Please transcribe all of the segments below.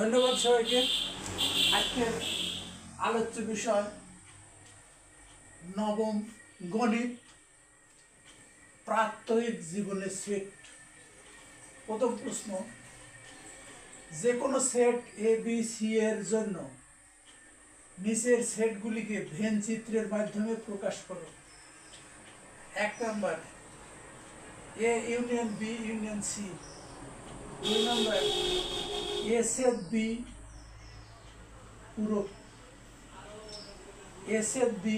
ধন্যবাদ সবাইকে। আজকের আলোচ্য বিষয় নবম গণিত, প্রাত্যহিক জীবনের সেট। প্রথম প্রশ্ন যে কোনো সেট এ বি সি এর জন্য নিচের সেটগুলিকে ভেন চিত্রের মাধ্যমে প্রকাশ করো। এক নম্বর A union B union C দুই নম্বর এ সেট বি পুরো এ সেট বি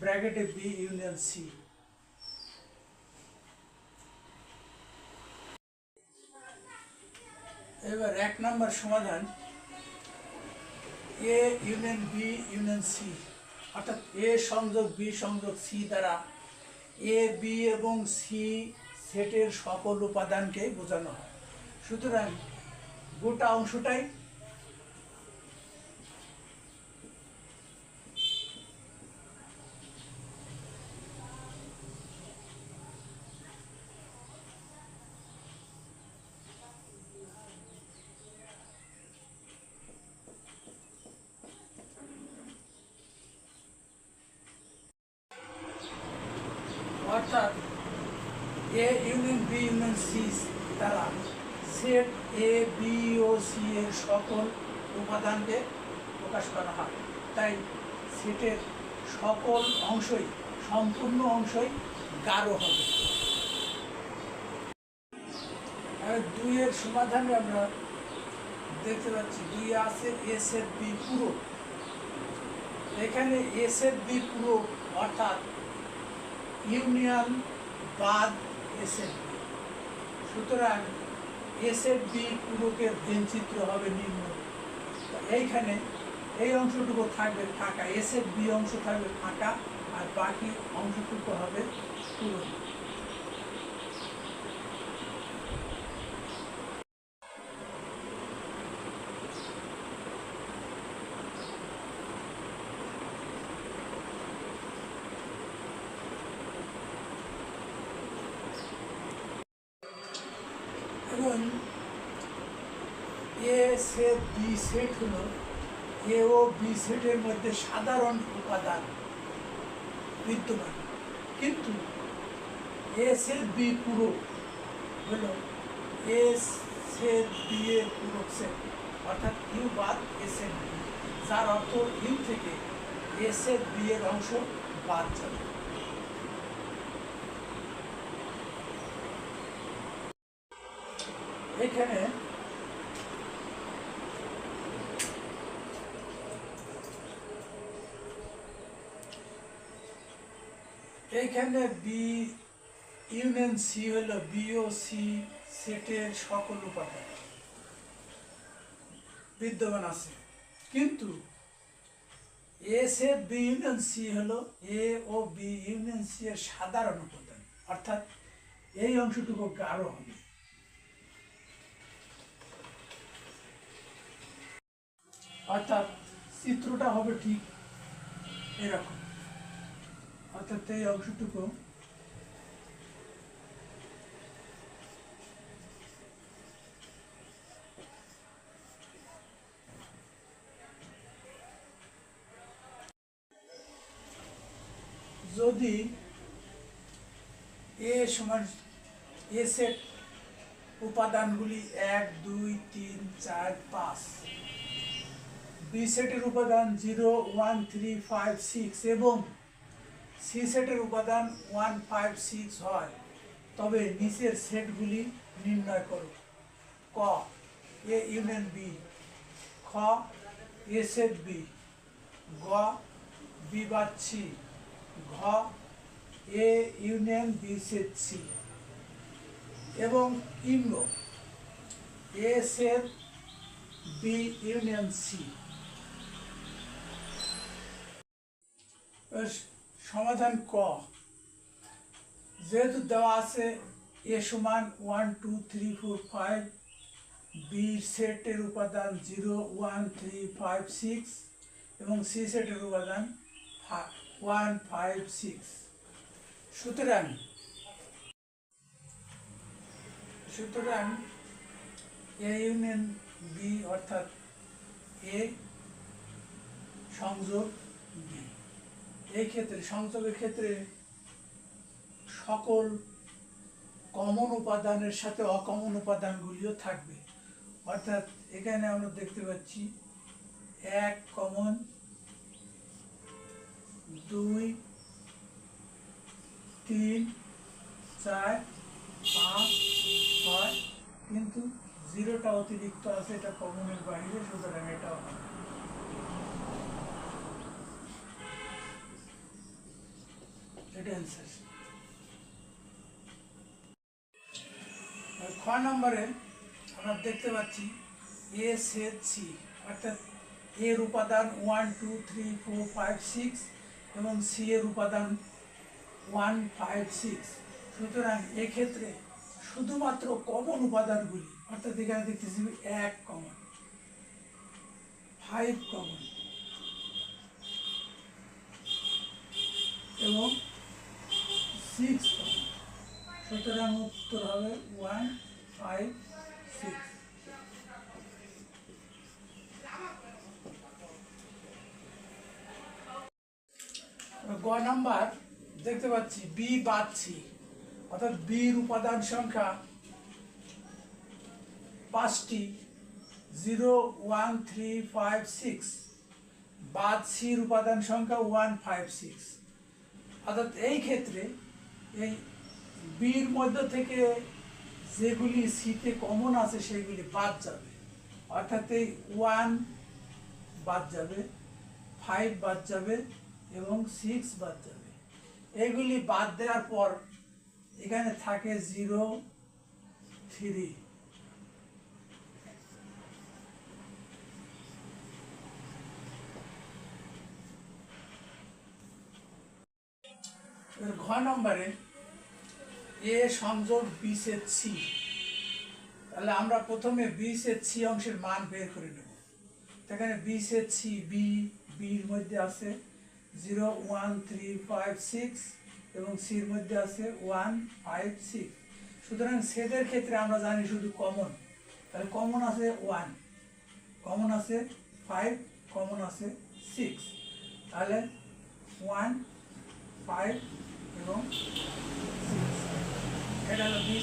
ব্র্যাকেটে বি ইউনিয়ন সি এবার এক নম্বর সমাধান A union B union C অর্থাৎ এ সংযোগ বি সংযোগ সি দ্বারা এ বি এবং সি সেটের সকল উপাদানকে বোঝানো হয়। সুতরাং গোটা অংশটাই অর্থাৎ A union B union C দ্বারা সেট এ বি ও সি এর সকল উপাদানকে প্রকাশ করা হয়। তাই সেটের সকল অংশই, সম্পূর্ণ অংশই গাঢ় হবে। দুইয়ের সমাধানে আমরা দেখতে পাচ্ছি, দুই আছে এস এফ বি পুরো। এখানে এস এফ বি পুরো, অর্থাৎ ইউনিয়ন বাদ এসএফ সুতরাং এসএফ বি পুরোকের ভেনচিত্র হবে নিম্ন। এইখানে এই অংশটুকু থাকবে ফাঁকা এসএফ বি অংশ থাকবে ফাঁকা, আর বাকি অংশটুকু হবে পুরো এবং এ সেট বি সেট হলো, এ ও বি সেটের মধ্যে সাধারণ উপাদান বিদ্যমান। কিন্তু এ সেট বি পুরো হলো, এ সেট বি এর পুরো সেট, অর্থাৎ ইউ বাদ এ সেট বি, যার অর্থ ইউ থেকে এ সেট বি এর অংশ বাদ যাবে। এখানে এইখানে বি ইউনিয়ন সি হলো বি ও সি সেটের সকল উপাদান। বিদ্যমান আছে। কিন্তু A set B union C হলো এ ও বি ইউনিয়ন সি এর সাধারণ উপাদান। অর্থাৎ এই অংশটুকু গাঢ় হবে। অর্থাৎ চিত্রটা হবে ঠিক এরকম। অর্থাৎ এই অংশটুকু। যদি এ সমান এ সেট উপাদানগুলি এক, দুই, তিন, চার, পাঁচ বি সেটের উপাদান zero, one, three, five, six এবং সি সেটের উপাদান ওয়ান, ফাইভ, সিক্স হয়। তবে নিচের সেটগুলি নির্ণয় করো। ক, এ ইউনিয়ন বি। খ, এ সেট বি। গ, বি বাদ সি ঘ, A union B set C এবং ইঙ্গ, A set B union C সমাধান ক। যেহেতু দেওয়া আছে এ সমান one two three four five B সেটের উপাদান zero one three five six এবং সি সেটের উপাদান ওয়ান ফাইভ সিক্স সুতরাং সুতরাং এ ইউনিয়ন বি অর্থাৎ এ সংযোগ বি এই ক্ষেত্রে, সংযোগের ক্ষেত্রে সকল কমন উপাদানের সাথে অকমন উপাদানগুলিও থাকবে। অর্থাৎ এখানে আমরা দেখতে পাচ্ছি এক কমন দুই, তিন, চার, পাঁচ, ছয়, কিন্তু জিরোটা অতিরিক্ত আছে, এটা কমনের বাইরে, সুতরাং এটাও হবে। এটা অ্যান্সার খ নম্বরে আমরা দেখতে পাচ্ছি এ সি অর্থাৎ এর উপাদান one two three four five six এবং সি এর উপাদান ওয়ান ফাইভ সিক্স সুতরাং এক্ষেত্রে শুধুমাত্র কমন উপাদানগুলি, অর্থাৎ এখানে দেখতেছি এক কমন ফাইভ কমন এবং সিক্স সুতরাং উত্তর হবে ওয়ান ফাইভ সিক্স গ নাম্বার দেখতে পাচ্ছি, বি বাদছি অর্থাৎ বির উপাদান সংখ্যা পাঁচটি, zero one three five six বাদ সির উপাদান সংখ্যা ওয়ান ফাইভ সিক্স অর্থাৎ এই ক্ষেত্রে এই বির মধ্যে থেকে যেগুলি সিতে কমন আছে সেগুলি বাদ যাবে। অর্থাৎ এই ওয়ান বাদ যাবে ফাইভ বাদ যাবে এবং সিক্স বাদ যাবে। এগুলি বাদ দেওয়ার পর এখানে থাকে জিরো থ্রি ঘ নম্বরে, এ সংযোগ বি সেট সি তাহলে আমরা প্রথমে বি সেট সি অংশের মান বের করে নেব। সেখানে বি সেট সি বি বির মধ্যে আছে zero, one, three, five, six এবং সির মধ্যে আছে ওয়ান, ফাইভ, সিক্স। সুতরাং সেদের ক্ষেত্রে আমরা জানি শুধু কমন তাহলে কমন আছে ওয়ান কমন আছে ফাইভ কমন আছে সিক্স। তাহলে ওয়ান, ফাইভ এবং এটা হলো বি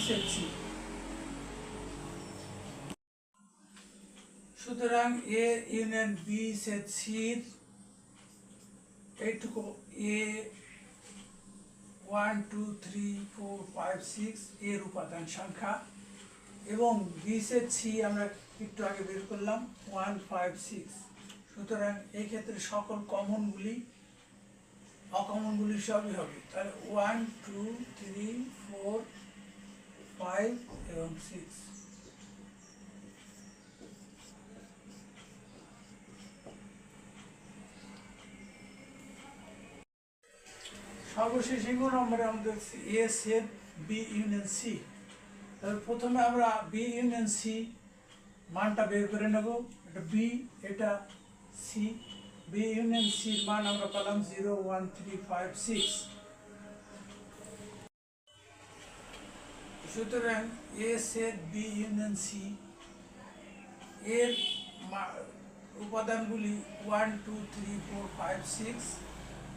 সুতরাং এ ইউনিয়ন বি সেট সির এইটুকু A one, two, three, four, five, six এর উপাদান সংখ্যা এবং বি সেট সি আমরা একটু আগে বের করলাম, ওয়ান, ফাইভ, সিক্স। সুতরাং এই ক্ষেত্রে সকল কমনগুলি অকমনগুলি সবই হবে। তাহলে one two three four five এবং সিক্স সর্বশেষ এগো নম্বরে আমাদের A set B union C তাহলে প্রথমে আমরা বি ইউনিয়ন সি মানটা বের করে নেব। এটা বি এটা সি বি ইউনিয়ন সির মান আমরা পেলাম zero one three five six সুতরাং A set B union C এর উপাদানগুলি one two three four five six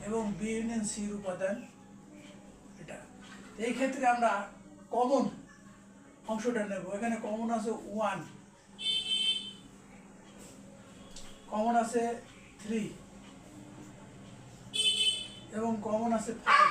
এবং বি ইউনিয়ন সির উপাদান এটা। এই ক্ষেত্রে আমরা কমন অংশটা নেব। এখানে কমন আছে ওয়ান কমন আছে থ্রি এবং কমন আছে ফাইভ